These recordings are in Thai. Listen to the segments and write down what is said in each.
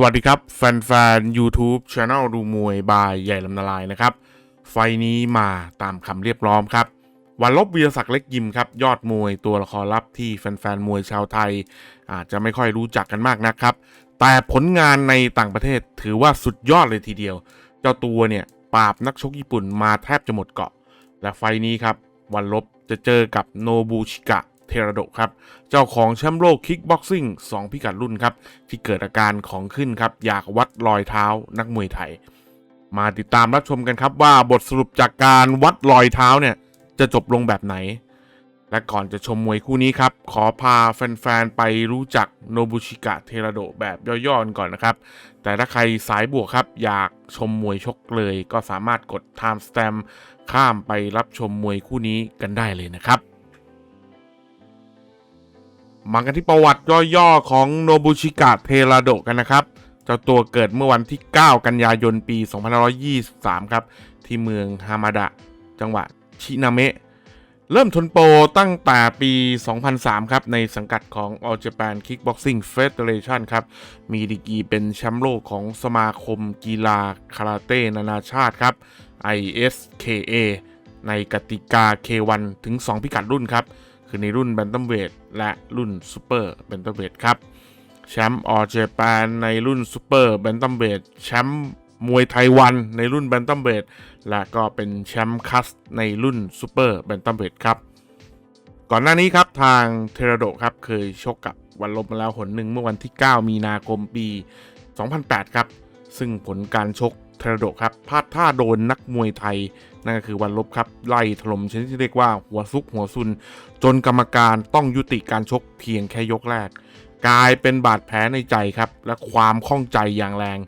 สวัสดีครับ แฟนๆ YouTube Channel ดูมวยบายใหญ่ลำนาลายนะครับ ไฟนี้มาตามคำเรียบร้อมครับ วันลบวีรศักดิ์เล็กยิมครับ ยอดมวยตัวละครลับที่แฟนๆ มวยชาวไทย อาจจะไม่ค่อยรู้จักกันมากนะครับ แต่ผลงานในต่างประเทศถือว่าสุดยอดเลยทีเดียว เจ้าตัวเนี่ยปราบนักชกญี่ปุ่นมาแทบจะหมดเกาะ และไฟนี้ครับ วันลบจะเจอกับโนบูชิกะ เทระโดครับ เจ้าของแชมป์โลกคิกบ็อกซิ่ง 2 พิกัดรุ่นครับ ที่เกิดอาการของขึ้นครับ อยากวัดรอยเท้านักมวยไทย มาติดตามรับชมกันครับว่าบทสรุปจากการวัดรอยเท้าเนี่ย จะจบลงแบบไหน และก่อนจะชมมวยคู่นี้ครับ ขอพาแฟนๆ ไปรู้จักโนบุชิกะเทระโดแบบย่อๆกันก่อนนะครับ แต่ถ้าใครสายบวกครับ อยากชมมวยชกเลย ก็สามารถกด time stamp ข้ามไปรับชมมวยคู่นี้กันได้เลยนะครับ มากันที่ประวัติย่อๆ ของโนบุชิกะเทราโดกันนะครับ เจ้าตัวเกิดเมื่อวันที่ 9 กันยายนปี 2523 ครับ ที่เมืองฮามาดะ จังหวัดชินาเมะ เริ่มทนโปรตั้งแต่ปี 2003 ครับ ในสังกัดของ All Japan Kickboxing Federation ครับ มีดีกีเป็นแชมป์โลกของสมาคมกีฬาคาราเต้นานาชาติครับ ISKA ในกติกา K1 ถึง 2 พิกัดรุ่นครับ คือในรุ่นแบนตัมเวทและรุ่นซูเปอร์แบนตัมเวทครับ แชมป์ออเจแปนในรุ่นซูเปอร์แบนตัมเวทแชมป์มวยไทยวันในรุ่นแบนตัมเวทและก็เป็นแชมป์คัสในรุ่นซูเปอร์แบนตัมเวทครับ ก่อนหน้านี้ครับทางเทระโดครับเคยชกกับวันลบมาแล้วหนหนึ่งเมื่อวันที่ 9 มีนาคมปี 2008 ครับ ซึ่งผลการชกเทระโดครับพลาดท่าโดนนักมวยไทย นั่นก็คือวันลบครับ ไล่ถล่มชนิดที่เรียกว่าหัวซุกหัวซุน จนกรรมการต้องยุติการชกเพียงแค่ยกแรก กลายเป็นบาดแผลในใจครับ และความข้องใจอย่างแรง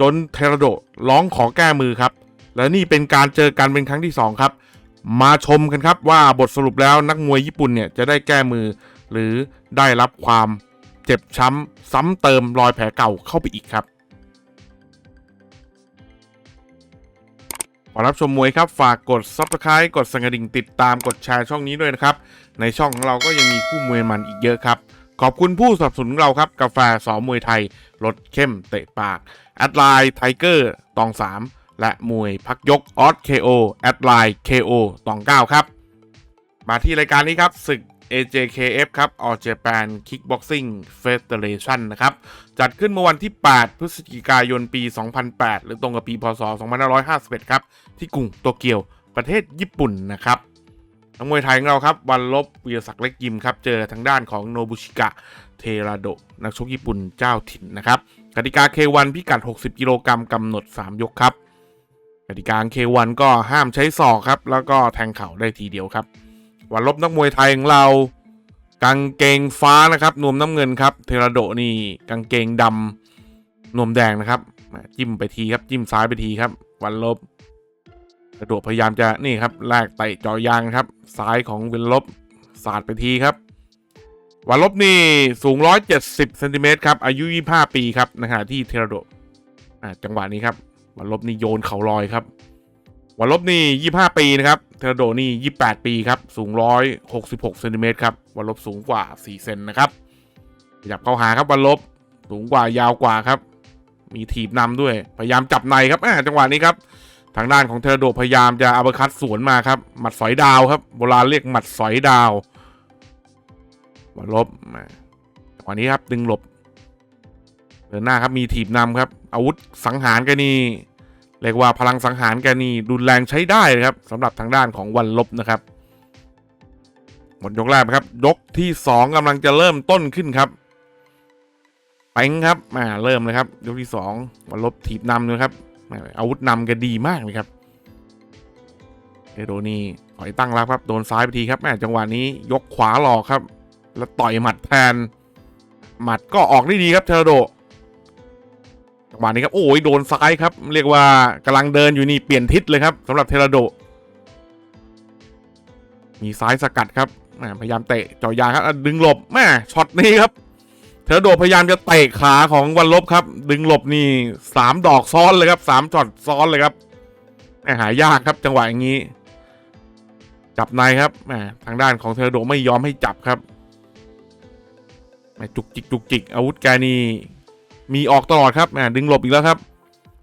จนเทระโดร้องขอแก้มือครับ และนี่เป็นการเจอกันเป็นครั้งที่ 2 ครับ มาชมกันครับว่าบทสรุปแล้วนักมวยญี่ปุ่นเนี่ยจะได้แก้มือ หรือได้รับความเจ็บช้ำซ้ำเติมรอยแผลเก่าเข้าไปอีกครับ ขอรับชมมวยครับฝากกด s u b สไครต์กดสั่นกระดิ่งติดตามกดแชร์ช่องนี้ด้วยนะครับ ในช่องของเราก็ยังมีคู่มวยมันอีกเยอะครับ ขอบคุณผู้สนับสนุนเราครับ กาแฟสอมวยไทยรสเข้มเตะปากแอดไลน์ไทเกอร์ตอง 3 และมวยพักยกออสเคโอแอดไลน์เคโอตอง 9 ครับ มาที่รายการนี้ครับศึก AJKF ครับ All Japan Kickboxing Federation นะครับ จัดขึ้นเมื่อวันที่ 8 พฤศจิกายนปี 2008 หรือตรงกับปีพศ 2551 ครับ ที่กรุงโตเกียวประเทศญี่ปุ่นนะครับนักมวยไทยของเราครับ วันลบวีรศักดิ์เล็กยิมครับ เจอทางด้านของโนบุชิกะ เทราโด นักชกญี่ปุ่นเจ้าถิ่นนะครับกติกา K1 พิกัด 60 กิโลกรัมกำหนด 3 ยกครับกติกา K1 ก็ห้ามใช้ศอกครับ แล้วก็แทงเข่าได้ทีเดียวครับ วันลบนักมวยไทยของเรากางเกงฟ้านะครับ นวมน้ำเงินครับ เทระโดนี่กางเกงดำนวมแดงนะครับ จิ้มไปทีครับ จิ้มซ้ายไปทีครับ วันลบกระโดดพยายามจะนี่ครับแลกไต่จ่อยางครับซ้ายของวันลบสาดไปทีครับ วันลบนี่สูง 170เซนติเมตรครับ อายุ 25 ปีครับนขณะที่เทระโดจังหวะนี้ครับ วันลบนี่โยนเข่าลอยครับ วันลบนี่ 25 ปีนะครับ เทอร์โดนี่ 28 ปีครับ สูง 166เซนติเมตรครับ วันลบสูงกว่า 4 เซนนะครับ ขยับเข้าหาครับวันลบ สูงกว่ายาวกว่าครับ มีถีบนำด้วย พยายามจับในครับจังหวะนี้ครับ ทางด้านของเทอร์โดพยายามจะอัปคัตสวนมาครับ หมัดสอยดาวครับ โบราณเรียกหมัดสอยดาว วันลบมาจังหวะนี้ครับดึงหลบ เดินหน้าครับ มีถีบนำครับ อาวุธสังหารกันนี่ เรียกว่าพลังสังหารแกนี่รุนแรงใช้ได้เลยครับสำหรับทางด้านของวันลบนะครับ หมดยกแรกครับ ยกที่ 2กำลังจะเริ่มต้นขึ้นครับเป้งครับมาเริ่มเลยครับ ยกที่ 2 วันลบถีบนำนะครับอาวุธนำแกดีมากเลยครับเอโดนี่ถอยตั้งรับครับโดนซ้ายไปทีครับแม่จังหวะนี้ยกขวาหลอกครับ แล้วต่อยหมัดแทน หมัดก็ออกได้ดีครับเทโด จังหวะนี้ครับโอ้ยโดนซ้ายครับ เรียกว่ากำลังเดินอยู่นี่เปลี่ยนทิศเลยครับสำหรับเทราโด มีซ้ายสกัดครับพยายามเตะจ่อยางครับดึงหลบแม่ช็อตนี้ครับ เทราโดพยายามจะเตะขาของวันลบครับ ดึงหลบนี่สามดอกซ้อนเลยครับสามช็อตซ้อนเลยครับหายากครับ จังหวะอย่างนี้ จับในครับทางด้านของเทราโดไม่ยอมให้จับครับจุกจิกจุกจิกอาวุธแกนี่ มีออกตลอดครับแหมดึงหลบอีกแล้วครับ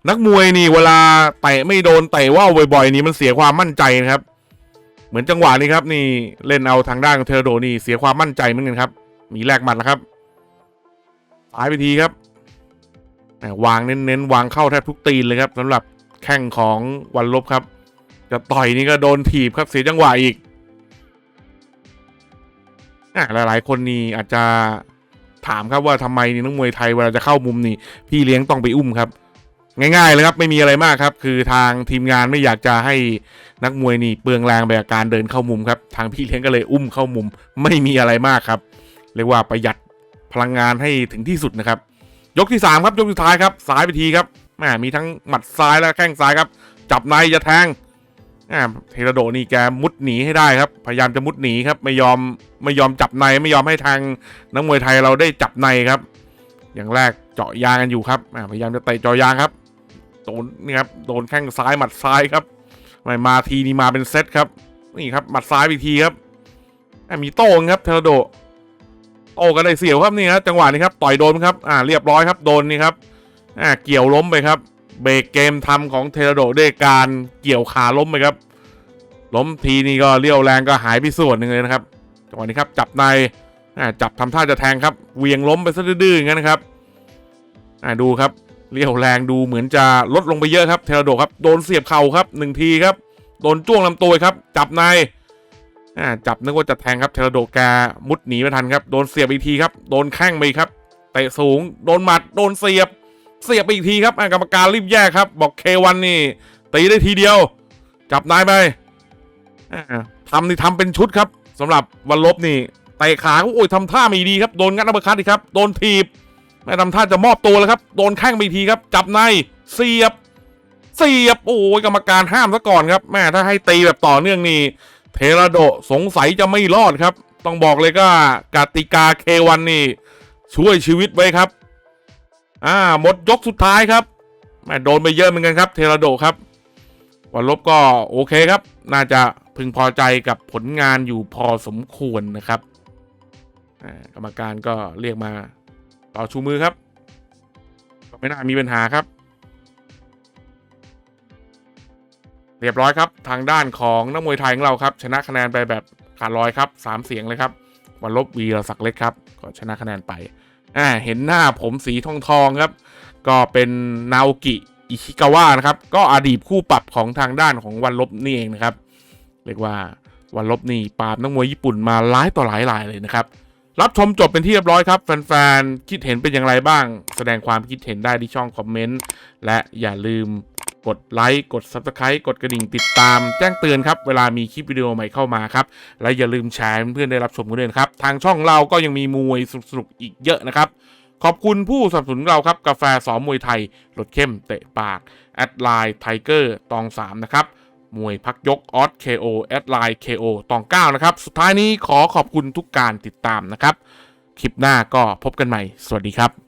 นักมวยนี่เวลาเตะไม่โดนเตะว่าบ่อยๆ นี่มันเสียความมั่นใจนะครับ เหมือนจังหวะนี้ครับนี่เล่นเอาทางด้านของเทอร์โดนี่เสียความมั่นใจเหมือนกันครับ มีแลกหมัดแล้วครับซ้ายไปทีครับวางเน้นๆวางเข้าแทบทุกตีนเลยครับสำหรับแข้งของวันลบครับ จะต่อยนี่ก็โดนถีบครับเสียจังหวะอีกอหลายๆ คนนี่อาจจะ ถามครับว่าทำไมนี่นักมวยไทยเวลาจะเข้ามุมนี่พี่เลี้ยงต้องไปอุ้มครับ ง่ายๆเลยครับไม่มีอะไรมากครับ คือทางทีมงานไม่อยากจะให้นักมวยนี่เปลืองแรงไปกับการเดินเข้ามุมครับ ทางพี่เลี้ยงก็เลยอุ้มเข้ามุม ไม่มีอะไรมากครับ เรียกว่าประหยัดพลังงานให้ถึงที่สุดนะครับ ยกที่สามครับยกสุดท้ายครับซ้ายไปทีครับแหมมีทั้งหมัดซ้ายและแข้งซ้ายครับ จับในจะแทง อ่าเทระโดนี่แกมุดหนีให้ได้ครับ พยายามจะมุดหนีครับ ไม่ยอมไม่ยอมจับในไม่ยอมให้ทางนักมวยไทยเราได้จับในครับ อย่างแรกเจาะยางกันอยู่ครับอ่าพยายามจะเตะเจาะยางครับโดนนี่ครับโดนแข้งซ้ายหมัดซ้ายครับไม่มาทีนี้มาเป็นเซตครับนี่ครับหมัดซ้ายอีกทีครับมีโต้งครับเทร์โดโต้กันได้เสียวครับนี่ครับจังหวะนี้ครับต่อยโดนครับอ่าเรียบร้อยครับโดนนี่ครับอ่าเกี่ยวล้มไปครับ เบรกเกมทำของเทร์โดด้วยการเกี่ยวขาล้มไปครับ ล้มทีนี่ก็เลี้ยวแรงก็หายไปส่วนหนึ่งเลยนะครับจังหวะนี้ครับจับในจับทำท่าจะแทงครับเวียงล้มไปซะดื้อๆอย่างนั้นนะครับดูครับเลี้ยวแรงดูเหมือนจะลดลงไปเยอะครับเทราโดครับโดนเสียบเข่าครับหนึ่งทีครับโดนจ้วงลำตัวครับจับในจับนึกว่าจะแทงครับเทราโดแกมุดหนีไม่ทันครับโดนเสียบอีกทีครับโดนแข้งไปครับเตะสูง โดนหมัดโดนเสียบ เสียบไปอีกทีครับกรรมการรีบแยกครับ บอกเควันนี่ตีได้ทีเดียว จับนายไปทำนี่ทำเป็นชุดครับสำหรับวันลบนี่เตะขาโอ้ยทำท่าไม่ดีครับโดนงัดอัปคัตอีกครับโดนถีบแม่ทำท่าจะมอบตัวแล้วครับโดนแข้งไปทีครับ จับในเสียบ เสียบโอ้ยกรรมการห้ามซะก่อนครับแม่ถ้าให้ตีแบบต่อเนื่องนี่เทระโดสงสัยจะไม่รอดครับ ต้องบอกเลยก็กติกาเควันนี่ช่วยชีวิตไว้ครับ อ่าหมดยกสุดท้ายครับแม่โดนไปเยอะเหมือนกันครับ เทระโดครับวันลบก็โอเคครับ น่าจะพึงพอใจกับผลงานอยู่พอสมควรนะครับกรรมการก็เรียกมาต่อชูมือครับก็ไม่น่ามีปัญหาครับ เรียบร้อยครับ ทางด้านของนักมวยไทยของเราครับ ชนะคะแนนไปแบบขาดลอยครับสามเสียงเลยครับ วันลบวีรศักดิ์เล็กครับ ก็ชนะคะแนนไป อ่าเห็นหน้าผมสีทองทองครับ ก็เป็นนาโอกิอิชิกาวะนะครับ ก็อดีตคู่ปรับของทางด้านของวันลบนี่เองนะครับ เรียกว่าวันลบนี่ปราบนักมวยญี่ปุ่นมาหลายต่อหลายรายเลยนะครับ รับชมจบเป็นที่เรียบร้อยครับ แฟนๆ คิดเห็นเป็นอย่างไรบ้าง แสดงความคิดเห็นได้ที่ช่องคอมเมนต์และอย่าลืม กดไลค์กด Subscribe กดกระดิ่งติดตาม แจ้งเตือนครับ เวลามีคลิปวิดีโอใหม่เข้ามาครับ และอย่าลืมแชร์เพื่อนๆได้รับชมกันด้วยนครับ ทางช่องเราก็ยังมีมวยสนุกๆอีกเยอะนะครับ ขอบคุณผู้สนับสนุนเราครับ กาแฟสอมมวยไทยรสเข้มเตะปากแอดไลน์ไทเกอร์ตอง3นะครับมวยพักยกออส KO แอดไลน์ KO ตอง9นะครับสุดท้ายนี้ขอขอบคุณทุกการติดตามนะครับคลิปหน้าก็พบกันใหม่ สวัสดีครับ